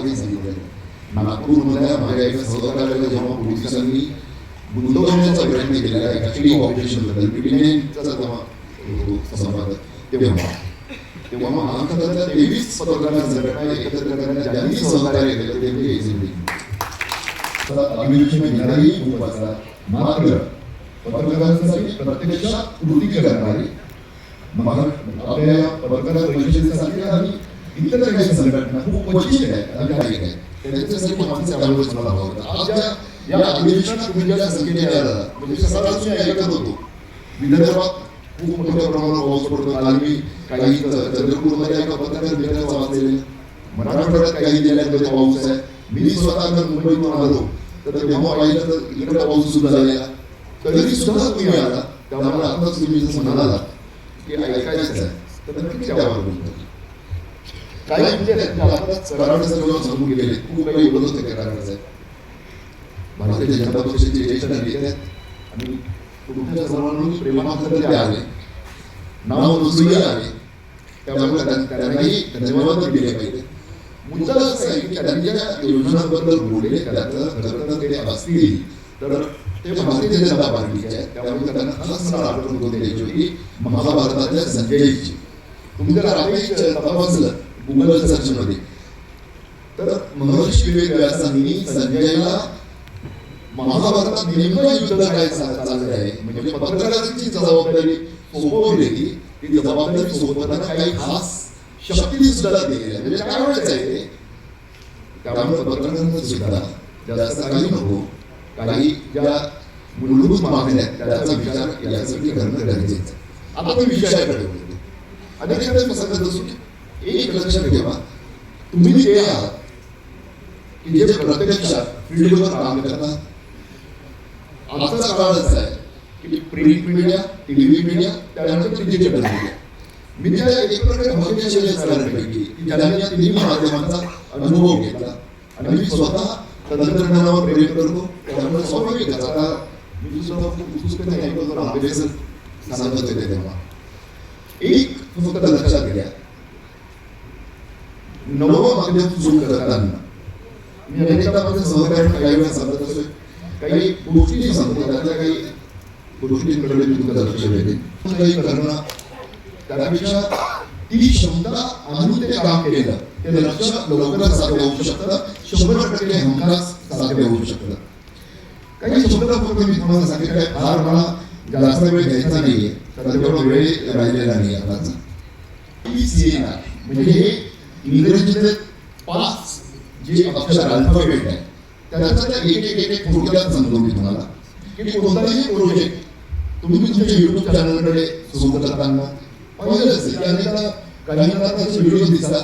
मागे सांगितलेलं नागपूरमधल्या माझ्या एका सहकार्याला जेव्हा पोलिसांनी गुंतवण्याचा प्रयत्न केलेला एका क्लिक ऑपरेशनबद्दल पिढीनेचा जेव्हा होतो संवाद तेव्हा तेव्हा महाराष्ट्रातल्या तेवीस पत्रकार संघटना एकत्र करण्यात ज्यांनी सहकार्य केलं ते म्हणजे ACB. अभिरुची घेणारी खूप असतात मात्र पत्रकारांसाठी प्रत्यक्षात कृती करणारी महाराष्ट्र आपल्या पत्रकार परिषदेसाठी आणि इतर काही संघटना खूप क्वचित आहेत आणि आहेत त्यांच्यासाठी आज ज्या या अधिवेशनात तुम्ही ज्या संख्येने आला म्हणजे मी ऐकत होतो विदर्भात खूप मोठ्या प्रमाणावर पाऊस पडतो काल मी काही चंद्रपूरमध्ये एका पत्रकार मित्राचा वाचलेले मराठवाड्यात काही जिल्ह्यांमध्ये पाऊस आहे मी स्वतः जर मुंबईतून आलो तर तेव्हा पाहिलं तर इकडे पाऊस सुद्धा झालेला तरी सुद्धा तुम्ही आला त्यामुळे आताच तुम्ही जसं म्हणाला की ऐकायचं आहे. तर नक्की त्यावर बोलतो. काही म्हणजे सांगून गेले खूप काही बोलत होते कराडाचं भारतीय जनता पक्षाचे ज्येष्ठ नेते आहेत आणि तुमच्या सर्वांनी प्रेमाखातर ते आले नाव आले त्यामुळे त्यां- त्यांनाही धन्यवाद दिले पाहिजे. मुद्दा असा आहे की योजनांबद्दल बोलले खरं तर ते असतील तर ते भारतीय जनता पार्टीचे आहेत. त्यामुळे त्यांना खास मला आठवण करून द्यायची होती महाभारतातल्या संजयची तुम्ही जर आधी तपासलं गुगल सर्चमध्ये तर महर्षी विवेक व्यासांनी संजयला महाभारतात नेमकं युद्ध काय चा- आहे? म्हणजे पत्रकारांची जबाबदारी सोपवलेली ती जबाबदारी सोपवताना काही खास शक्ती सुद्धा दिलेली आहे म्हणजे काय म्हणायचं आहे ते? त्यामुळे पत्रकारांना सुद्धा जास्त काही नको. काही ज्या मूलभूत मागण्या त्याचा विचार यासाठी करणं गरजेचं आता मी विषयाकडे बोलतो अनेकदा सांगत असू की एक लक्षात ठेवा तुम्ही ते आहात की जे प्रत्यक्षात फील्डवर काम करतात आजचा काळच आहे की प्रिंट मीडिया टीव्ही मीडिया त्यानंतर डिजिटल मीडिया मी त्या एक प्रकारे भाग्यशाली असणाऱ्यांपैकी की ज्यांनी या तिन्ही माध्यमांचा अनुभव घेतला. आणि मी स्वतः तंत्रज्ञानावर प्रेम करतो त्यामुळे स्वाभाविक आता मी सुद्धा खूप पुस्तकं ऐकत सांगत होते तेव्हा एक फक्त लक्षात घ्या. नवं माध्यम सुरू करताना मी अनेकदा माझ्या सहकार्याने काही वेळा सांगत असतो काही गोष्टी सांगतो त्यातल्या काही गोष्टींकडे मी तुमचं लक्ष वेधेन काही करणं त्यापेक्षा ती क्षमता आणून ते काम केलं ते लक्ष लवकरच साध्य होऊ शकतं. शंभर टक्के हमखास साध्य होऊ शकतं. काही शब्द फक्त मी तुम्हाला सांगितलं काय फार मला जास्त वेळ घ्यायचा नाहीये. कारण तेवढा वेळ राहिलेला नाही आताचा. म्हणजे इंग्रजीतले पाच जे अक्षर अल्फाबेट आहे त्याचा एक एक एक एक थोडक्यात सांगतो मी तुम्हाला. की कोणताही प्रोजेक्ट तुम्ही तुमच्या युट्यूब चॅनलकडे सुरू करताना पाहिलं त्यांना की अनेकदा असे व्हिडिओ दिसतात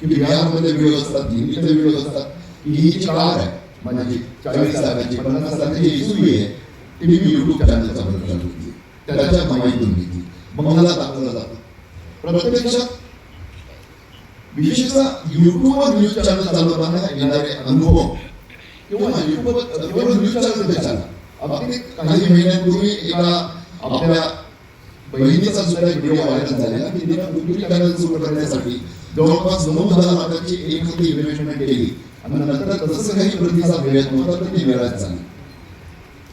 की बिहारमध्ये व्हिडिओ असतात हिंदीचे व्हिडिओ असतात की ही जी कार आहे माझी चाळीस लाखाची पन्नास लाखाची एसयूव्ही आहे ती मी युट्यूब चॅनलचा प्रकार चालू त्याच्या माहितीतून घेतली. मग मला दाखवलं जातं. प्रत्यक्षात विशेषतः युट्यूबवर न्यूज चॅनल चालवताना येणारे अनुभव किंवा युट्यूबवर केवळ न्यूज चॅनल कशाला अगदी काही महिन्यांपूर्वी एका आपल्या बहिणीचा सुद्धा व्हिडिओ व्हायरल झालेला की तिने युट्यूब चॅनल सुरू करण्यासाठी जवळपास नऊ दहा लाखाची एक मोठी इन्व्हेस्टमेंट केली आणि नंतर जसं काही प्रतिसाद मिळत नव्हता तर ती मिळत झाली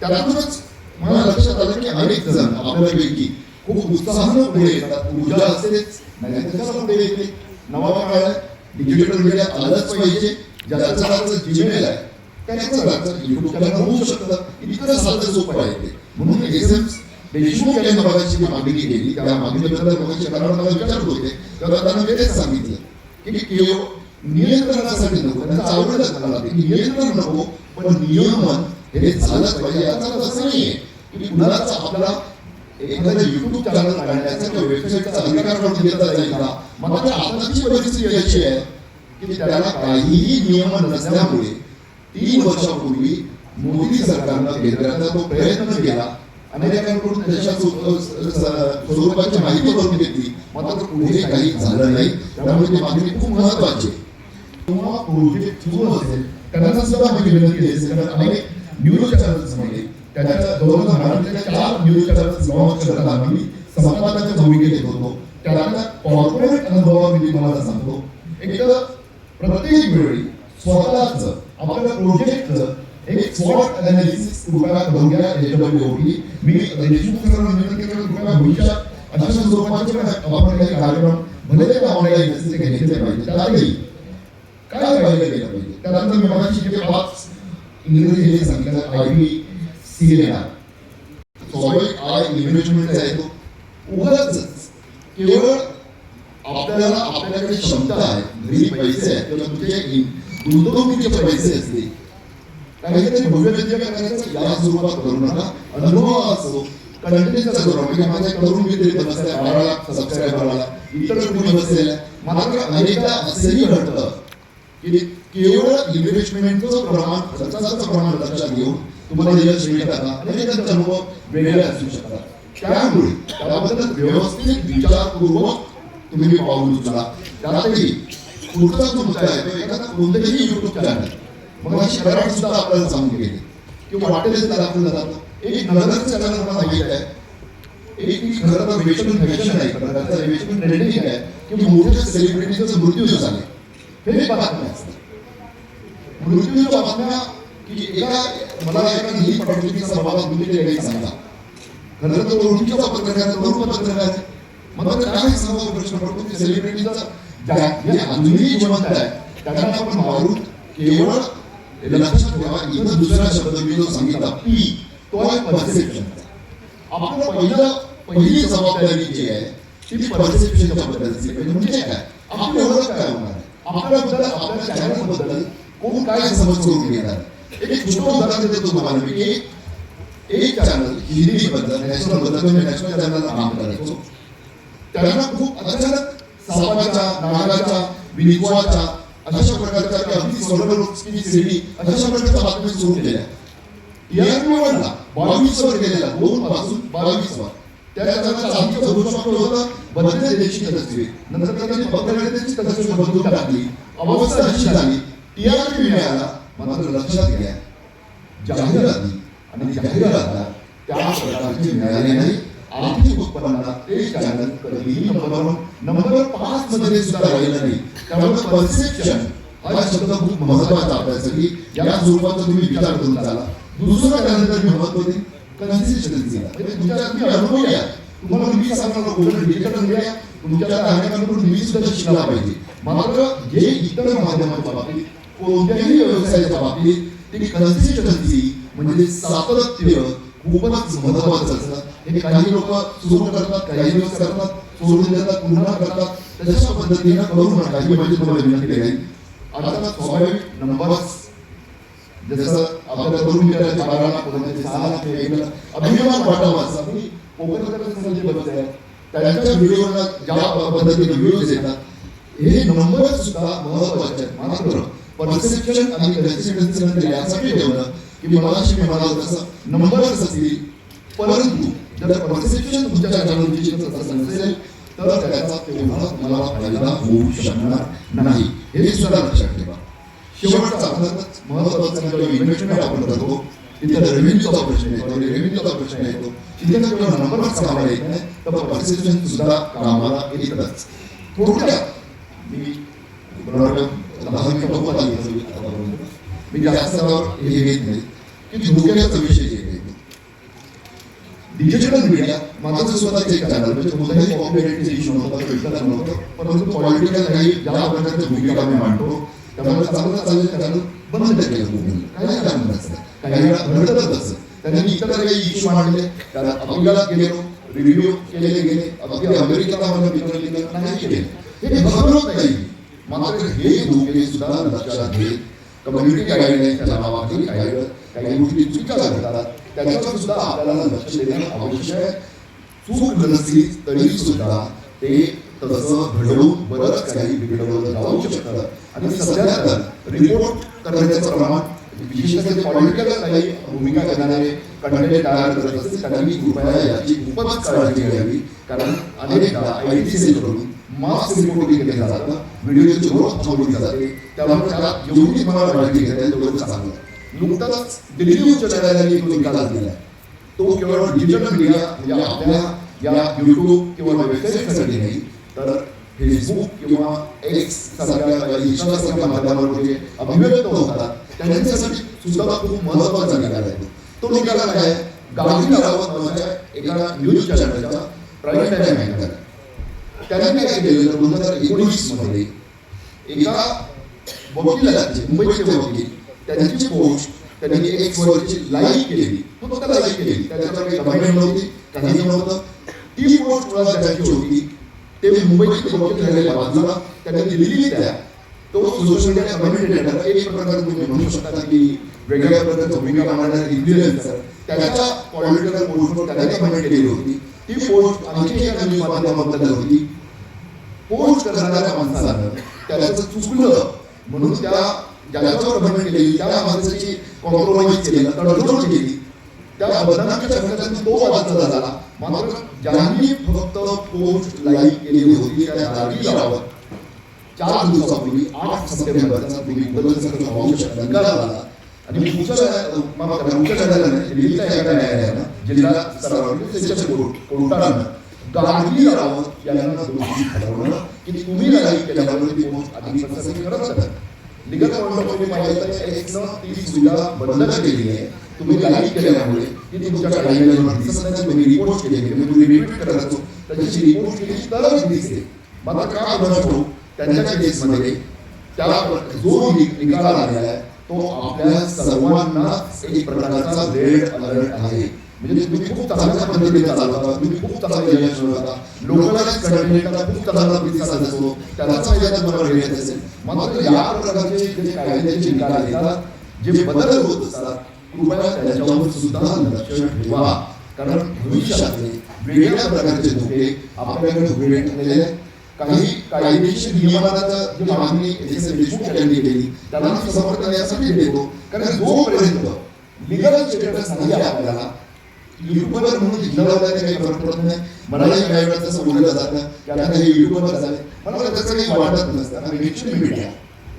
त्यातूनच मला लक्षात आलं की अनेक जण आपल्यापैकी खूप उत्साहानं पुढे येतात ऊर्जा असेलच नाही तर पुढे येते नवा काळ डिजिटल मीडिया आलंच पाहिजे. ज्याचं ज्याचं जीमेल आहे त्याचं राज्यात युट्यूब चॅनल होऊ शकतं. इतकं साधं सोपं आहे ते. म्हणून एस एम देशमुख यांनी बघायची जी मागणी केली त्या मागणीबद्दल बघायची कारण मला विचारत होते. तेव्हा त्यांना वेळेच सांगितलं की केवळ नियंत्रणासाठी नको त्यांना आवडलंच मला ते की नियंत्रण नको पण नियमन हे झालंच पाहिजे. याचा अर्थ असं नाहीये की कुणालाच आपला एखादा युट्यूब चॅनल काढण्याचा किंवा वेबसाईटचा अधिकार करून घेता जाईल का? मात्र आताची परिस्थिती अशी आहे? की त्याला काहीही नियमन नसल्यामुळे तीन वर्षापूर्वी मोदी सरकारनं केंद्राचा तो प्रयत्न केला. अनेकांकडून त्याच्या स्वरूपाची माहिती करून घेतली. मात्र पुढे काही झालं नाही. त्यामुळे ती मागणी खूप महत्वाची किंवा प्रोजेक्ट सुरू असेल त्यांना सुद्धा मी विनंती असेल कारण अनेक न्यूज चॅनल्समध्ये मध्ये त्याच्या जवळजवळ महाराष्ट्राच्या चार न्यूज चॅनल्स लॉन्च करताना आम्ही संपादकाच्या भूमिकेत होतो. त्याला कॉर्पोरेट अनुभवामध्ये तुम्हाला सांगतो. एक प्रत्येक वेळी स्वतःच आपल्या प्रोजेक्टचं एक स्वॉट अनालिसिस कृपया करून घ्या. याच्यामध्ये होती मी देशमुख सरांना विनंती करेन कृपया भविष्यात अशा स्वरूपाचे पण आपण काही कार्यक्रम भले ते आम्हाला असतील ते घेतले पाहिजे. त्यातही काय पाहिजे केलं पाहिजे? त्यानंतर मी मगाशी जे पाच इंग्रजी हे सांगितलं I B C N R स्वाभाविक आय इन्व्हेस्टमेंट आहे तो उगाच केवळ आपल्याला आपल्याकडे क्षमता आहे घरी पैसे आहेत किंवा तुमच्या गुंतवणुकीचे पैसे असते काहीतरी भव्य विद्या करायचं या स्वरूपात करू नका अनुभव असतो कंटेंटचा करू म्हणजे माझ्या एक तरुण मित्र बसले बसलाय बारा लाख सबस्क्रायबरला इतर कोणी बसलेला मात्र अनेकदा असंही घडतं की केवळ इन्व्हेस्टमेंटचं प्रमाण खर्चाचं प्रमाण लक्षात घेऊन तुम्हाला यश मिळतात अनेकांचे अनुभव वेगळे असू शकतात. त्यामुळे त्याबद्दल व्यवस्थित विचारपूर्वक तुम्ही पाऊल उचला. त्यातही पुढचा जो मुद्दा आहे तो एखादा कोणतंही युट्यूब चॅनल मग कराड सुद्धा आपल्याला सांगून गेले. किंवा वाटेल ते आपण जातं एक नगर चॅनल मला सांगितलं आहे. एक की खरं तर वेस्टर्न फॅशन आहे प्रकारचा तर वेस्टर्न ट्रेंडिंग आहे की मोठ्या सेलिब्रिटीचा मृत्यू झाले. हे बातम्या असतात मृत्यूच्या बातम्या की एका मला एका लिहिली पत्रकारितेचा बाबा सांगा. खरं तर ओळखीचा पत्रकार तरुण पत्रकार आहे? मग काय सांगावं प्रश्न पडतो? की सेलिब्रिटीचा जे अजूनही जिवंत आहे त्यांना आपण मारून केवळ लक्षात ठेवा इथं दुसरा शब्द मी जो सांगितला पी तो आहे परसेप्शन आपलं पहिलं पहिली जबाबदारी जी आहे ती परसेप्शनच्या बद्दलची म्हणजे काय? आपली ओळख काय होणार? आहे आपल्याबद्दल आपल्या चॅनलबद्दल कोण काय समज करून घेणार? एक छोटं उदाहरण देतो तुम्हाला मी? की एक चॅनल हिंदी बद्दल नॅशनलबद्दल मी नॅशनल चॅनलला काम करायचो त्यांना खूप अचानक सापाच्या नागाच्या विश्वाच्या अशा प्रकारच्या किंवा अगदी स्वर्गलोकची शिर्डी अशा प्रकारच्या बातम्या सुरू केल्या. टीआरपी वाढला बावीस वर गेलेला दोन पासून बावीस वर त्या चॅनलचा आमचं घोषवाक्य होतं बदले देशी तस्वीर नंतर त्यांनी पत्रकारितेची तस्वीर बदलून टाकली. अवस्था अशी झाली. टीआरपी मिळाला. मात्र लक्षात घ्या जाहिराती आणि जाहिरातला त्या प्रकारची मिळाली नाही. आर्थिक उत्पन्नात ते चॅनल कधीही नंबर नंबर पाच मध्ये सुद्धा राहिलं नाही. त्यामुळे परसेप्शन हा शब्द खूप महत्त्वाचा आपल्यासाठी या स्वरूपाचा तुम्ही विचार करून चाला. दुसरं त्यानंतर मी महत्त्व देईन कन्सिस्टन्सी म्हणजे तुमच्या तुम्ही अनुभव घ्या. तुम्हाला मी सांगणार गोल्डन डिजिटल मीडिया तुमच्या राहण्याकडून मी सुद्धा शिकला पाहिजे. मात्र जे इतर माध्यमाच्या बाबतीत कोणत्याही व्यवसायाच्या बाबतीत ती कन्सिस्टन्सी म्हणजे सातत्य खूपच महत्वाचं असतं. हे काही लोक सुरू करतात काही दिवस करतात सोडून देतात पुन्हा करतात. तशा पद्धतीनं करू नका ही माझी तुम्हाला विनंती आहे. आता स्वाभाविक नंबर्स जसं आपल्या तरुण मित्राच्या बारा लाख कोणाचे सहा लाख वेगळं अभिमान वाटावा असं. मी कोकणकरांचे जे बघत आहे. त्यांच्या व्हिडिओला ज्या पद्धतीने व्ह्यूज येतात हे नंबर सुद्धा महत्त्वाचे आहेत. मात्र परसेप्शन आणि कन्सिस्टन्सी म्हणजे नंतर यासाठी ठेवलं की मगाशी मी म्हणालो तसं नंबर्स असतील परंतु जर परसेप्शन तुमच्या चॅनलची नसेल तर त्याचा तेवढा तुम्हाला फायदा होऊ शकणार नाही. हे सुद्धा लक्षात ठेवा. शेवटचा अर्थातच महत्त्वाचा जो इन्व्हेस्टमेंट म्हणजे आपण करतो. तिथे रेव्हेन्यूचा प्रश्न येतो रेव्हेन्यूचा प्रश्न येतो. तिथे तर केवळ नंबरच कामाला येत नाही तर परसेप्शन सुद्धा कामाला येतच. थोडक्यात मी बरोबर दहा मिनिटं होत आली असेल आतापर्यंत. मी हे घेत नाही. की धोक्याचा विषय म्हणजे जे आहे डिजिटल मीडिया माझं स्वतःच एक चॅनल म्हणजे कोणताही कॉपीराईटचा इश्यू नव्हता भेटला नव्हतं परंतु पॉलिटिकल काही ज्या प्रकारच्या भूमिका मी मांडतो त्यामुळे चांगलं चाललेलं चॅनल बंद केलं तुम्ही काही कारण नसतं. काही वेळा घडतच असतं. त्यांनी इतर काही इश्यू मांडले त्याला अभिगात गेलो रिव्ह्यू केलेले गेले अगदी अमेरिकेला माझ्या मित्रांनी नाही केले. हे घाबरत नाही. मात्र हे धोके सुद्धा लक्षात घेत कम्युनिटी गाईडलाईनच्या नावाखाली काही वेळा काही गोष्टी चुकीच्या घडतात त्याच्यावर सुद्धा आपल्याला लक्ष देणं आवश्यक आहे. चूक नसली तरी सुद्धा ते तसं घडवून बरंच काही बिघडवलं जाऊ शकतं. आणि सध्या तर रिपोर्ट करण्याचं प्रमाण विशेषतः पॉलिटिकल काही भूमिका करणारे कंटेंट तयार करत असतील त्यांनी कृपया याची खूपच काळजी घ्यावी. कारण अनेकदा आय टी सेलकडून मास रिपोर्टिंग केलं जातं व्हिडिओची ग्रोथ थांबवली जाते. त्यामुळे त्याला जेवढी मला माहिती घेता येईल तेवढं चांगलं. नुकताच दिल्ली उच्च न्यायालयाने एक निकाल दिला तो केवळ डिजिटल मीडिया म्हणजे आपल्या या युट्यूब किंवा वेबसाईटसाठी नाही तर फेसबुक किंवा एक्स सारख्या इंस्टासारख्या माध्यमावर जे अभिव्यक्त होतात त्यांच्यासाठी सुद्धा खूप महत्त्वाचा निकाल आहे. तो निकाल काय गांधी रावत नावाच्या एका न्यूज चॅनलचा प्राईम टाईम अँकर त्यांनी काय केलेलं दोन हजार एकोणीसमध्ये एका वकिलाचे मुंबईचे वकील त्यांची पोस्ट त्यांनी एक वरची लाईक केली. फक्त लाईक केली. त्याच्यावर काही कमेंट नव्हती काही नव्हतं. ती पोस्ट मुळात ज्यांची होती. ते मुंबईचे वकील झालेल्या बाजूला त्यांनी दिलेली त्या. तो सोशल मीडिया कमेंट कमेंटेटर एक प्रकारे तुम्ही म्हणू शकता की वेगळ्या प्रकारचं भूमिका मांडणारा इन्फ्लुएन्सर त्याच्या पॉलिटिकल पोस्टवर त्याने कमेंट केली होती. ती पोस्ट आणखी एका न्यूज माध्यमाबद्दल होती. पोस्ट करणाऱ्या माणसानं त्याचं चुकलं. म्हणून त्या ज्याच्यावर बंधन केली त्या माणसाची कॉम्प्रोमाइज केली तडजोड केली. त्या बदनामीच्या घटनेतून तो वाचला झाला. मात्र ज्यांनी फक्त पोस्ट लाईक केलेली होती त्या जागी लावत. चार दिवसापूर्वी आठ सप्टेंबरचा तुम्ही बदल पाहू शकता निकाल आला. आणि मुख्य न्यायालय- दिल्लीच्या एका न्यायालयानं जिल्हा स्तरावर सेशन्स कोर्टानं गाडगी रावत यांना दोषी ठरवणं की तुम्ही लाईक केल्यामुळे ती पोस्ट अधिक प्रसारित करत नाही निगम पॉईंट ऑफ पाहिलं तर एक्सनं ती सुविधा बंद केली आहे तुम्ही लाईक केल्यामुळे ती तुमच्या गाईडलाईनवर दिसत नाही तुम्ही रिपोर्ट केली म्हणजे तुम्ही रिपीट करत असतो त्याची रिपोर्ट केली तरच दिसते मात्र का होणार त्यांच्या केसमध्ये त्या जो निकाल आलेला आहे तो आपल्या सर्वांना एक प्रकारचा रेड अलर्ट आहे म्हणजे तुम्ही खूप चांगल्या पद्धतीने चालवता तुम्ही खूप चांगले यश मिळवता लोकलाईज खूप चांगला प्रतिसाद असतो त्याचा फायदा तुम्हाला मिळत असेल. मात्र या प्रकारचे जे कायद्याचे निकाल येतात जे बदल होत असतात कृपया त्याच्यावर सुद्धा लक्ष ठेवा. कारण भविष्यातले वेगळ्या प्रकारचे धोके आपल्याकडे उभे राहिलेले काही कायदेशीर नियमाला जी मागणी देशमुख यांनी केली त्यांना समर्थन यासाठी देतो. कारण जोपर्यंत लिगल स्टेटस नाही आपल्याला युट्यूबर म्हणून हिंदवाला काही फरक पडत नाही मलाही काही वेळा तसं बोललं जातं की आता हे युट्यूबर झाले मला त्याचं काही वाटत नसतं आणि मेनस्ट्रीम मीडिया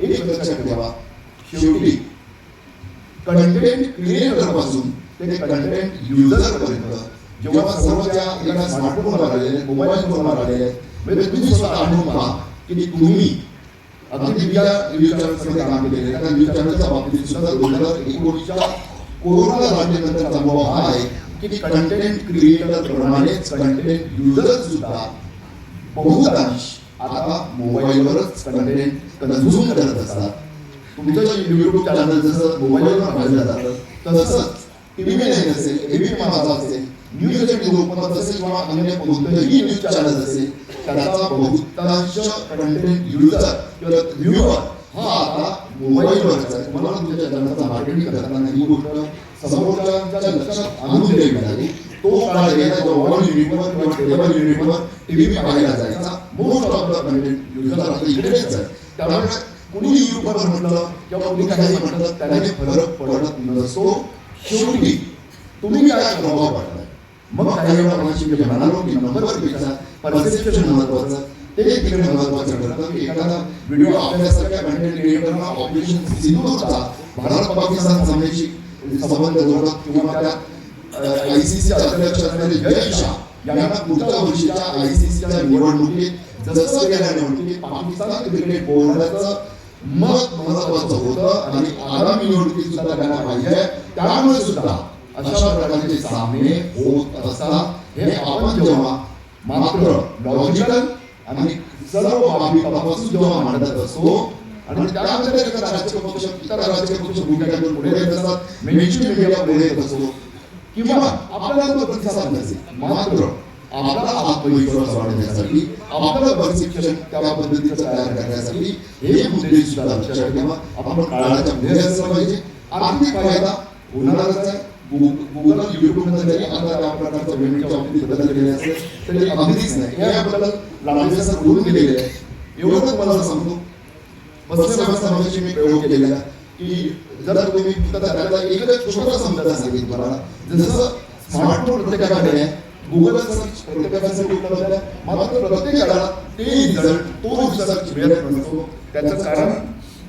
एक लक्षात ठेवा शेवटी कंटेंट क्रिएटरपासून ते कंटेंट युजर पर्यंत जेव्हा सर्व सर्वच्या एका स्मार्टफोनवर आलेले आहेत मोबाईल फोनवर आलेले आहेत म्हणजे तुम्ही स्वतः अनुभव पहा की तुम्ही अगदी मी या न्यूज चॅनलमध्ये काम केलेलं आहे त्या न्यूज चॅनलच्या बाबतीत सुद्धा दोन हजार एकोणीसच्या कोरोना लागल्यानंतरचा अनुभव हा आहे की कंटेंट क्रिएटर प्रमाणेच कंटेंट युजर सुद्धा बहुतांश आता मोबाईलवरच कंटेंट कन्झ्युम करत असतात. तुमचं युट्यूब चॅनल जसं मोबाईलवर पाहिलं जातं तसंच टीव्ही नाईन असेल एबी माझा असेल न्यूज एटीन लोकमत असेल किंवा अन्य कोणतंही न्यूज चॅनल असेल त्याचा बहुतांश कंटेंट युजर किंवा व्ह्युअर हा आता मोबाईलवरच आहे मला तुमच्या चॅनलचा मार्केटिंग करताना ही गोष्ट समोरच्या लक्षात आणून द्यावी मिळाली तो काळ गेला जो वन युनिटवर किंवा टेबल युनिटवर टी व्ही पाहायला जायचा. Most of the content user आता इकडेच आहे त्यामुळे कुणी युट्यूबवर म्हटलं किंवा कुणी काही म्हटलं त्याने फरक पडत नसतो. शेवटी तुम्ही काय प्रभाव पडलाय मग काही वेळा कोणाशी मी म्हणालो की नंबरवर पेक्षा परसेप्शन महत्वाचं ते तिकडे महत्वाचं ठरतं की एखादा व्हिडिओ आपल्यासारख्या कंटेंट क्रिएटरला ऑपरेशन सिंधूचा भारत पाकिस्तान सामन्याशी संबंध जोडत किंवा त्या आयसीसी अध्यक्ष असणारे जय शाह यांना पुढच्या वर्षीच्या आयसीसीच्या निवडणुकीत जसं गेल्या निवडणुकीत पाकिस्तान क्रिकेट बोर्डाचं मत महत्वाचं होतं आणि आगामी निवडणुकीत सुद्धा त्यांना पाहिजे त्यामुळे सुद्धा अशा प्रकारचे सामने होत असतात. हे आपण जेव्हा मात्र लॉजिकल आणि सर्व बाबी तपासून जेव्हा मांडत असतो. आणि त्यामध्ये एखादा राजकीय पक्ष इतर राजकीय पक्ष भूमिका पुढे येत असतात. मेन्शन मीडिया पुढे येत असतो. किंवा आपल्याला तो प्रतिसाद नसेल. मात्र आपला आत्मविश्वास वाढवण्यासाठी आपलं प्रशिक्षण त्या पद्धतीचं तयार करण्यासाठी हे मुद्दे सुद्धा लक्षात ठेवा. आपण काळाच्या पुढे असलं पाहिजे. आर्थिक फायदा होणारच आहे. गुगल युट्यूब जरी आता त्या प्रकारचं पेमेंटच्या बाबतीत बदल केले असेल तरी अगदीच नाही. हे आपल्याला लांबे असं बोलून दिलेले आहे. एवढं तुम्हाला सांगतो बसल्या व्यवस्थापनाची मी प्रयोग केलेला. की जर तुम्ही फक्त त्याला एकच छोटा समजा सांगितलं मला जसं स्मार्टफोन प्रत्येकाकडे आहे. गुगल सर्च प्रत्येकासाठी उपलब्ध आहे. मात्र प्रत्येकाला ते रिझल्ट तो रिझल्ट मिळत नसतो. त्याचं कारण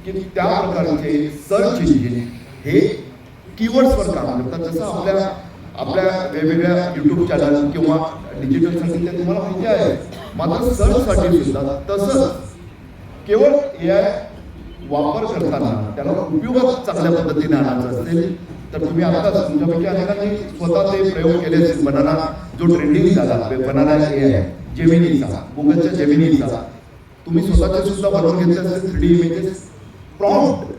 की त्या प्रकारचे सर्च इंजिन हे कीवर्ड्सवर काम करतात. जसं आपल्याला आपल्या वेगवेगळ्या युट्यूब चॅनल किंवा डिजिटल संगीत तुम्हाला माहिती आहे. मात्र सर्चसाठी सुद्धा तसंच केवळ ए आय वापर करताना त्याला उपयोगात चांगल्या पद्धतीने आणायचं असेल तर तुम्ही आता तुमच्यापैकी अनेकांनी स्वतः ते प्रयोग केले असतील बनाना जो ट्रेंडिंग झाला बनाना ए आय जेमिनीचा गुगलच्या जेमिनीचा तुम्ही स्वतःचे सुद्धा बनवून घेतले असेल three D images prompt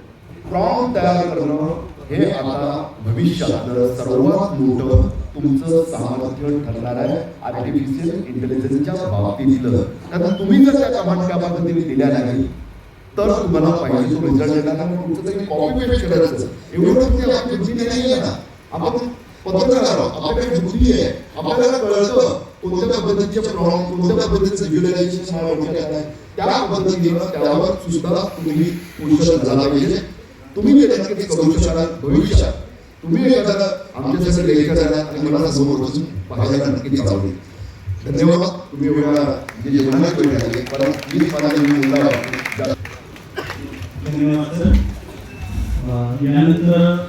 prompt तयार करणं हे आता भविष्यातलं सर्वात मोठं तुमचं सामर्थ्य ठरणार आहे आर्टिफिशियल इंटेलिजन्सच्या बाबतीतलं. कारण तुम्ही जर त्या कमांड त्या पद्धतीने दिल्या नाही तर तुम्हाला पाहिजे तो रिझल्ट येणार नाही. तुमचं तरी कॉपी पेस्ट करायचं एवढं म्हणजे तुमची आपली बुद्धी नाही आहे ना. आपण पत्रकार आहोत. आपल्याकडे बुद्धी आहे. आपल्याला कळतं कोणत्या पद्धतीचे प्रॉब्लेम कोणत्या पद्धतीचं व्हिज्युअलायझेशन मला डोक्यात आहे. त्या पद्धतीनं त्यावर सुद्धा तुम्ही कुशल झाला पाहिजे. तुम्ही ते नक्कीच करू शकाल भविष्यात. तुम्ही एखादा आमच्यासाठी लेखक झाला आणि मला समोर बसून पाहायला नक्कीच आवडेल धन्यवाद. तुम्ही वेळा म्हणजे जेवणात वेळ घातली कारण मी मला मुद्दा धन्यवाद सर. यानंतर